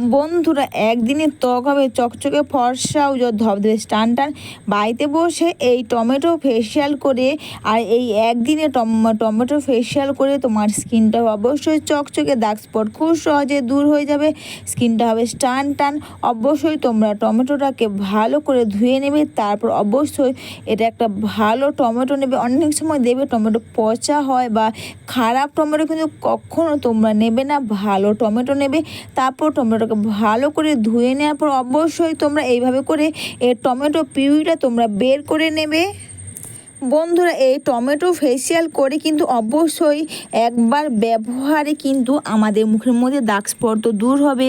বন্ধুরা, একদিনে ত্বক হবে, চকচকে ফর্সা ও ধবধবে স্টান টান, বাড়িতে বসে এই টমেটো ফেসিয়াল করে, আর এই একদিনে টম- টমেটো ফেসিয়াল করে তোমার স্কিনটা অবশ্যই চকচকে দাগ স্পট খুব সহজে দূর হয়ে যাবে। স্কিনটা হবে স্টান টান, অবশ্যই তোমরা টমেটোটাকে ভালো করে ধুয়ে নেবে, তারপর অবশ্যই এটা একটা ভালো টমেটো নেবে। অনেক সময় দেবে টমেটো পচা হয় বা খারাপ টমেটো কিন্তু কখনো তোমরা নেবে না, ভালো টমেটো নেবে। তারপর টমেটোকে ভালো করে ধুয়ে নেওয়ার পর অবশ্যই তোমরা এইভাবে করে এর টমেটো পিউরিটা তোমরা বের করে নেবে। বন্ধুরা, এই টমেটো ফেসিয়াল করে কিন্তু অবশ্যই একবার ব্যবহারে কিন্তু আমাদের মুখের মধ্যে দাগ স্পট দূর হবে।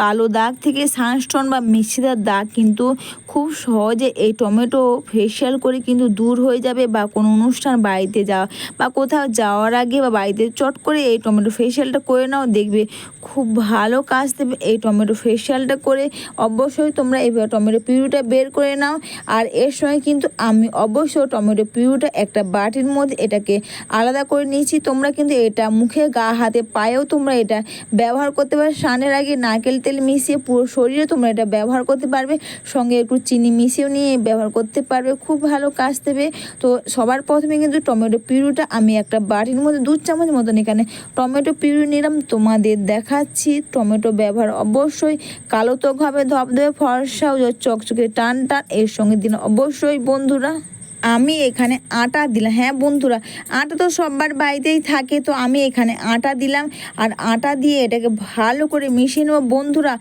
কালো দাগ থেকে সানস্টোন বা মিশ্রিদার দাগ কিন্তু খুব সহজে এই টমেটো ফেসিয়াল করে কিন্তু দূর হয়ে যাবে বা কোনো অনুষ্ঠান বাড়িতে যাওয়া বা কোথাও যাওয়ার আগে বা বাড়িতে চট করে এই টমেটো ফেসিয়ালটা করে নাও, দেখবে খুব ভালো কাজ দেবে এই টমেটো ফেসিয়ালটা করে। অবশ্যই তোমরা এইভাবে টমেটো পিউরিটা বের করে নাও। আর এর সঙ্গে কিন্তু আমি অবশ্যই টমেটো পিউরিটা একটা বাটির মধ্যে এটাকে আলাদা করে নিয়েছি। তোমরা কিন্তু এটা মুখে গা, হাতে পায়েও তোমরা এটা ব্যবহার করতে পারবে। স্নানের আগে নারকেল তেল মিশিয়ে পুরো শরীরে তোমরা এটা ব্যবহার করতে পারবে। সঙ্গে একটু চিনি মিশিয়েও নিয়ে ব্যবহার করতে পারবে। খুব ভালো কাজ দেবে। তো সবার প্রথমে কিন্তু টমেটো পিউরিটা আমি একটা বাটির মধ্যে দু চামচ মতন এখানে টমেটো পিউরি নিলাম। তোমাদের দেখাচ্ছি টমেটো ব্যবহার অবশ্যই। কালো ত্বক হবে, ধবধবে, ফর্সা ও চকচকে টান টান এর সঙ্গে দিন অবশ্যই বন্ধুরা। আমি এখানে আটা দিলাম। হ্যাঁ বন্ধুরা, আটা তো সবার বাড়িতেই থাকে, তো আমি এখানে আটা দিলাম। আর আটা দিয়ে এটাকে ভালো করে মিশিয়ে নেব। বন্ধুরা,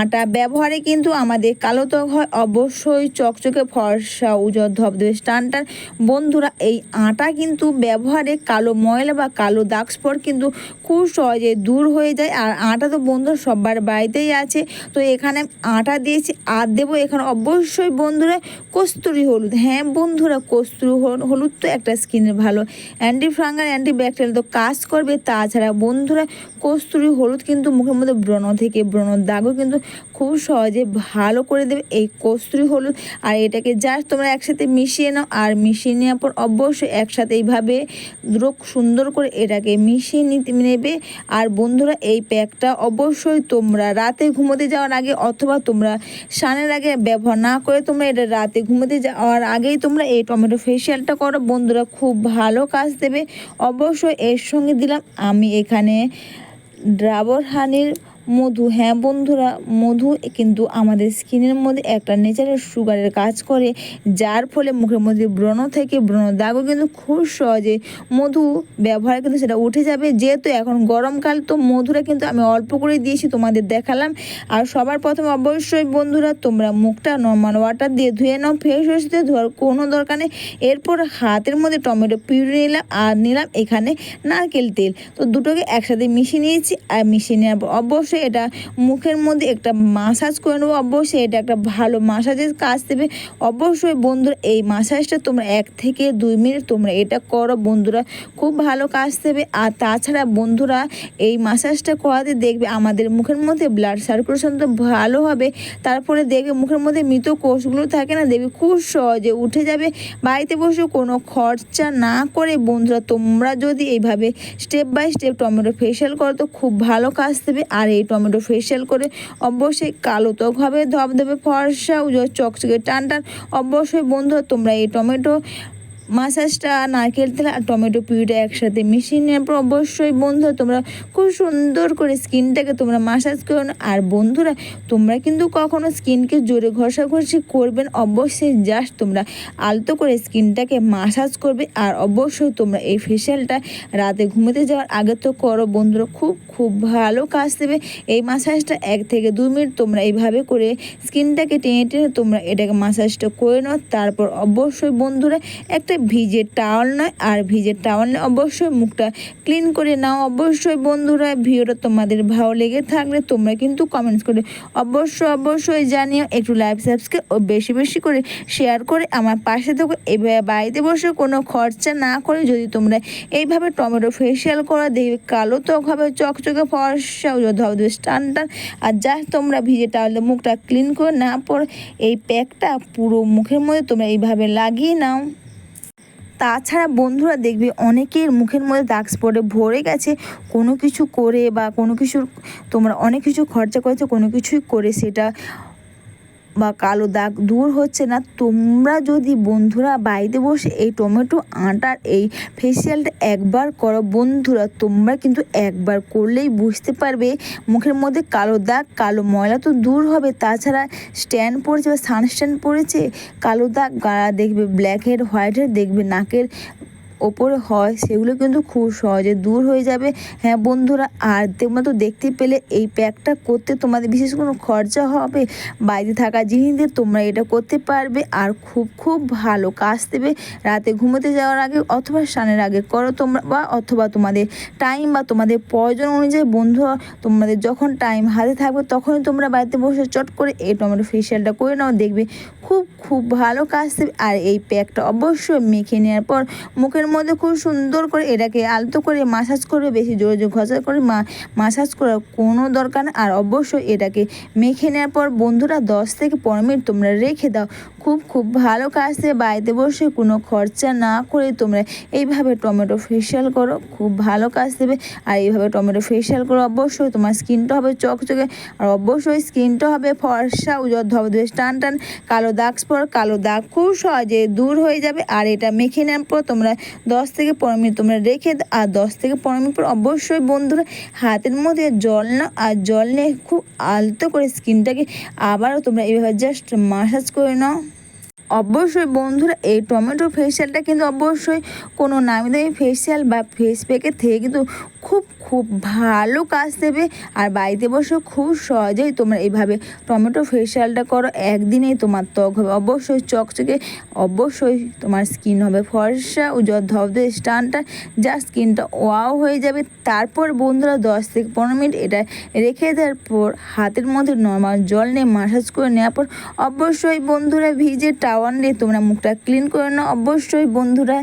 আটা ব্যবহারে কিন্তু আমাদের কালো ত্বক হয়, অবশ্যই চকচকে ফর্সা উজর ধবধবে টান টান। বন্ধুরা, এই আটা কিন্তু ব্যবহারে কালো ময়লা বা কালো দাগ স্পট কিন্তু খুব সহজে দূর হয়ে যায়। আর আটা তো বন্ধু সবার বাড়িতেই আছে, তো এখানে আটা দিয়েছি। আর দেবো এখানে অবশ্যই বন্ধুরা কস্তুরি হলুদ। হ্যাঁ বন্ধুরা কস্তুরি হল- হলুদ তো একটা স্কিনের ভালো। অ্যান্টি ফাঙ্গাল অ্যান্টি ব্যাকটেরিয়াল তো কাজ করবে, তাছাড়া বন্ধুরা কস্তুরি হলুদ কিন্তু মুখের মধ্যে ব্রণ থেকে ব্রণ দাগও কিন্তু খুব সহজে ভালো করে দেবে এই কস্তুরি হলুদ। আর এটাকে জাস্ট তোমরা একসাথে মিশিয়ে নাও, আর মিশিয়ে নেওয়ার পর অবশ্যই একসাথে এইভাবে রোগ সুন্দর করে এটাকে মিশিয়ে নিতে নেবে। আর বন্ধুরা, এই প্যাকটা অবশ্যই তোমরা রাতে ঘুমোতে যাওয়ার আগে অথবা তোমরা স্নানের আগে ব্যবহার না করে তোমরা এটা রাতে ঘুমোতে যাওয়ার আগেই তোমরা এই টমেটো ফেসিয়ালটা করো। বন্ধুরা খুব ভালো কাজ দেবে। অবশ্যই এর সঙ্গে দিলাম আমি এখানে ড্রাবর হানির মধু। হ্যাঁ বন্ধুরা, মধু কিন্তু আমাদের স্কিনের মধ্যে একটা নেচারাল সুগারের কাজ করে, যার ফলে মুখের মধ্যে ব্রণ থেকে ব্রণ দাগও কিন্তু খুব সহজে মধু ব্যবহার কিন্তু সেটা উঠে যাবে। যেহেতু এখন গরমকাল, তো মধুরা কিন্তু আমি অল্প করে দিয়েছি, তোমাদের দেখালাম। আর সবার প্রথমে অবশ্যই বন্ধুরা, তোমরা মুখটা নর্মাল ওয়াটার দিয়ে ধুয়ে নাও ফ্রেশ ওয়াশ দিয়ে ধোয়ার কোনো দরকার নেই। এরপর হাতের মধ্যে টমেটো পিউরি নিলাম, আর নিলাম এখানে নারকেল তেল। তো দুটোকে একসাথে মিশিয়ে নিয়েছি, আর মিশিয়ে নেওয়ার পর অবশ্যই এটা মুখের মধ্যে একটা মাসাজ করে নেব। অবশ্যই এটা একটা ভালো মাসাজের কাজ দেবে। অবশ্যই বন্ধুরা, এই মাসাজটা তোমরা এক থেকে দুই মিনিট তোমরা এটা করো। বন্ধুরা, খুব ভালো কাজ দেবে। আর তাছাড়া বন্ধুরা, এই মাসাজটা করাতে দেখবে আমাদের মুখের মধ্যে ব্লাড সার্কুলেশন তো ভালো হবে। তারপরে দেখবে মুখের মধ্যে মৃত কোষগুলো থাকে না, দেখবে খুব সহজে উঠে যাবে। বাড়িতে বসে কোনো খরচা না করে বন্ধুরা, তোমরা যদি এইভাবে step by step tomato facial করো, তো খুব ভালো কাজ দেবে। আর এই টমেটো ফেসিয়াল করে অবশ্যই কালো ত্বক হবে, ধবধবে ফর্সা চকচকে টান টান অবশ্যই বন্ধু তোমরা এই টমেটো মাসাজটা নারকেল তেল আর টমেটো পিউরিটা একসাথে মিশিয়ে নেওয়ার পর অবশ্যই বন্ধুরা তোমরা খুব সুন্দর করে স্কিনটাকে তোমরা মাসাজ করো। আর বন্ধুরা, তোমরা কিন্তু কখনো স্কিনকে জোরে ঘষাঘষি করবেন, অবশ্যই জাস্ট তোমরা আলতো করে স্কিনটাকে মাসাজ করবে। আর অবশ্যই তোমরা এই ফেশিয়ালটা রাতে ঘুমোতে যাওয়ার আগে তো করো। বন্ধুরা, খুব খুব ভালো কাজ দেবে। এই মাসাজটা এক থেকে দু মিনিট তোমরা এইভাবে করে স্কিনটাকে টেনে টেনে তোমরা এটাকে মাসাজটা করে নাও। তারপর অবশ্যই বন্ধুরা, একটা ভিজে টাওয়াল নয়। আর ভিজে টাওয়াল নয় অবশ্যই মুখটা ক্লিন করে নাও। অবশ্যই বন্ধুরা, ভিডিওটা তোমাদের ভালো লেগে থাকলে তোমরা কিন্তু কমেন্টস করে অবশ্যই অবশ্যই জানিও। একটু লাইভ সাবস্ক্রাইব ও বেশি বেশি করে শেয়ার করে আমার পাশে থাকো। এভাবে বাড়িতে বসে কোনো খরচা না করে যদি তোমরা এইভাবে টমেটো ফেসিয়াল করা, দেখবে কালো ত্বক হবে, চকচকে ফর্সা ও ধবধবে টান টান আর যা তোমরা ভিজে টাওয়ালে মুখটা ক্লিন করে না পর এই প্যাকটা পুরো মুখের মধ্যে তোমরা এইভাবে লাগিয়ে নাও। তাছাড়া বন্ধুরা দেখবে অনেকের মুখের মধ্যে দাগ স্পটে ভরে গেছে। কোনো কিছু করে বা কোনো কিছু তোমরা অনেক কিছু খরচা করেছ, কোনো কিছুই করে সেটা বা কালো দাগ দূর হচ্ছে না, তোমরা যদি বন্ধুরা বাড়িতে বসে এই টমেটো আটার এই ফেসিয়ালটা একবার করো বন্ধুরা, তোমরা কিন্তু একবার করলেই বুঝতে পারবে মুখের মধ্যে কালো দাগ, কালো ময়লা তো দূর হবে, তাছাড়া স্ট্যান্ড পড়েছে বা সানস্ট্যান্ড পড়েছে, কালো দাগ, গাড়া দেখবে ব্ল্যাক হেড হোয়াইট হেড দেখবে নাকের ওপরে হয়, সেগুলো কিন্তু খুব সহজে দূর হয়ে যাবে। হ্যাঁ বন্ধুরা, আর তোমরা তো দেখতে পেলে এই প্যাকটা করতে তোমাদের বিশেষ কোনো খরচা হবে। বাইরে থাকা জিনিস দিয়ে তোমরা এটা করতে পারবে আর খুব খুব ভালো কাজ দেবে। রাতে ঘুমোতে যাওয়ার আগে অথবা স্নানের আগে করো তোমরা বা অথবা তোমাদের টাইম বা তোমাদের প্রয়োজন অনুযায়ী বন্ধু, তোমাদের যখন টাইম হাতে থাকবে তখনই তোমরা বাড়িতে বসে চট করে এই টমেটো ফেশিয়ালটা করে নাও, দেখবে খুব খুব ভালো কাজ দেবে। আর এই প্যাকটা অবশ্যই মেখে নেওয়ার পর মুখের মধ্যে খুব সুন্দর করে এটাকে আলতো করে মাসাজ করবে বেশি জোরে জোরে ঘষা করে মা মাসাজ করার কোনো দরকার আর অবশ্যই এটাকে মেখে নেওয়ার পর বন্ধুরা দশ থেকে পনেরো মিনিট তোমরা রেখে দাও। খুব খুব ভালো কাজ বাড়িতে বসে কোনো খরচা না করে তোমরা এইভাবে টমেটো ফেশিয়াল করো, খুব ভালো কাজ দেবে। আর এইভাবে টমেটো ফেশিয়াল করো, অবশ্যই তোমার স্কিনটা হবে চকচকে, আর অবশ্যই স্কিনটা হবে ফর্সা উজর ধবধবে টান টান, কালো দাগ স্পট কালো দাগ খুব সহজে দূর হয়ে যাবে। আর এটা মেখে নেওয়ার পর তোমরা দশ থেকে পনেরো মিনিট তোমরা রেখে আর দশ থেকে পনেরো মিনিট পর অবশ্যই বন্ধুরা হাতের মধ্যে জল নাও, আর জল নিয়ে খুব আলতো করে স্কিনটাকে আবারও তোমরা এইভাবে জাস্ট মাসাজ করে নাও। অবশ্যই বন্ধুরা, এই টমেটো ফেসিয়ালটা কিন্তু অবশ্যই কোনো নামি দামি ফেসিয়াল বা ফেস প্যাকের থেকে কিন্তু খুব খুব ভালো কাজ দেবে। আর বাড়িতে বসে খুব সহজেই তোমরা এইভাবে টমেটো ফেসিয়ালটা করো। একদিনেই তোমার ত্বক হবে। অবশ্যই চকচকে, অবশ্যই তোমার স্কিন হবে। ফর্সা ও ধবধে স্টানটা। যা স্কিনটা ওয়াও হয়ে যাবে। তারপর বন্ধুরা দশ থেকে পনেরো মিনিট এটা রেখে দেওয়ার পর হাতের মধ্যে নর্মাল জল নিয়ে মাসাজ করে নেওয়ার পর অবশ্যই বন্ধুরা ভিজে টাওয়ার নিয়ে তোমরা মুখটা ক্লিন করে নাও। অবশ্যই বন্ধুরা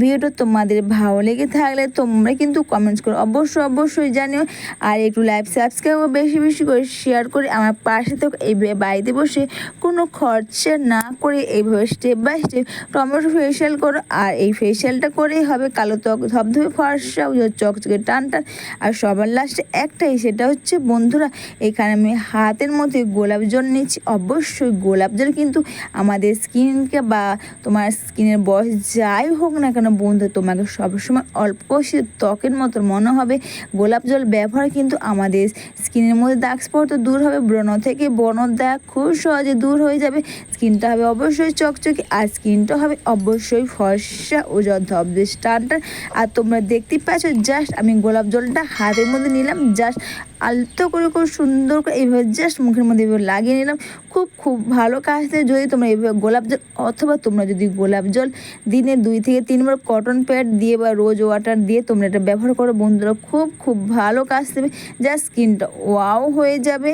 ভিডিওটা তোমাদের ভালো লেগে থাকলে তোমরা কিন্তু কমেন্টস করো অবশ্যই অবশ্যই জানিও। আর একটু লাইভ সাবস্ক্রাইব বেশি বেশি করে শেয়ার করে আমার পাশে তো এই বাড়িতে বসে কোনো খরচা না করে এইভাবে step by step tomato facial করো। আর এই ফেশিয়ালটা করেই হবে কালো ত্বক, ধবধবে ফর্সা চকচকে টান টান। আর সবার লাস্টে একটাই, সেটা হচ্ছে বন্ধুরা, এখানে আমি হাতের মধ্যে গোলাপ জল নিচ্ছি। অবশ্যই গোলাপ জল কিন্তু আমাদের স্কিনকে বা তোমার স্কিনের বয়স যাই হোক না কেন বন্ধু, তোমাকে সবসময় অল্প বয়সী ত্বকের মতো মনে হবে। গোলাপ জল ব্যবহার কিন্তু আমাদের স্কিনের মধ্যে দাগ স্পট তো দূর হবে। ব্রণ থেকে বর্ণ দাগ খুব সহজে দূর হয়ে যাবে। স্কিনটা হবে অবশ্যই চকচকে আর স্কিনটা হবে অবশ্যই ফর্সা ও ধবধে স্টানটা আর তোমরা দেখতেই পাচ্ছ, জাস্ট আমি গোলাপ জলটা হাতের মধ্যে নিলাম, জাস্ট আলতো করে, খুব সুন্দর করে, এইভাবে জাস্ট মুখের মধ্যে এইভাবে লাগিয়ে নিলাম। খুব খুব ভালো কাজ যদি তোমরা এইভাবে গোলাপ জল, অথবা তোমরা যদি গোলাপ জল দিনে দুই থেকে তিনবার কটন প্যাড দিয়ে বা রোজ ওয়াটার দিয়ে তোমরা এটা ব্যবহার করো, বন্ধুরা। খুব খুব ভালো কাজ দেবে। যা স্কিনটা ওয়াও হয়ে যাবে।